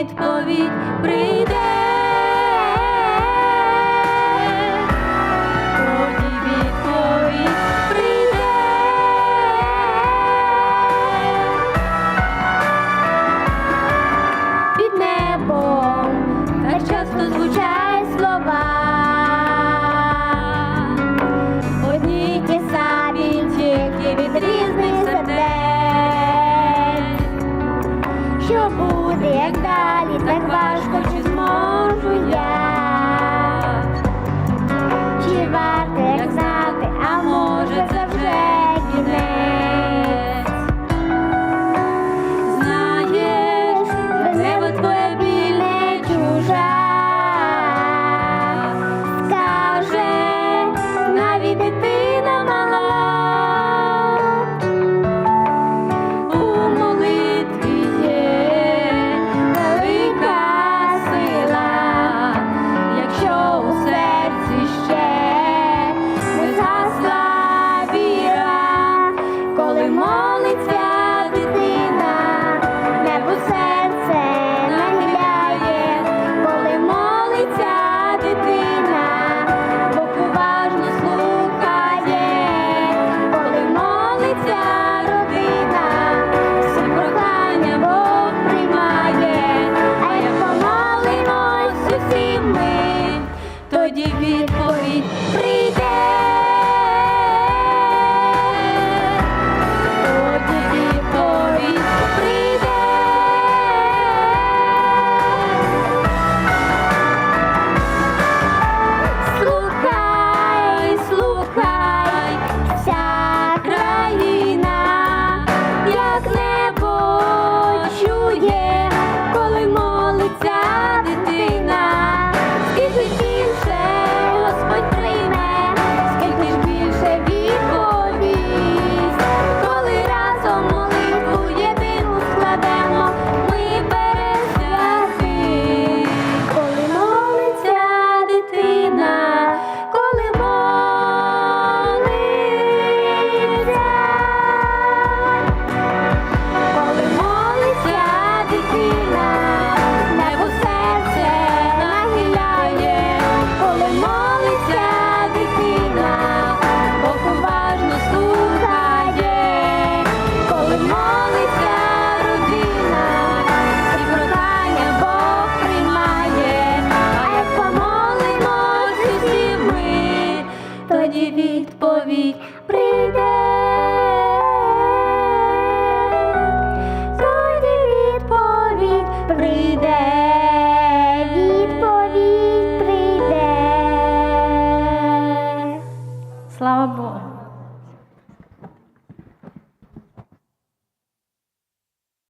відповідь прийде. знати, як далі, так важко, чи зможу я. Чи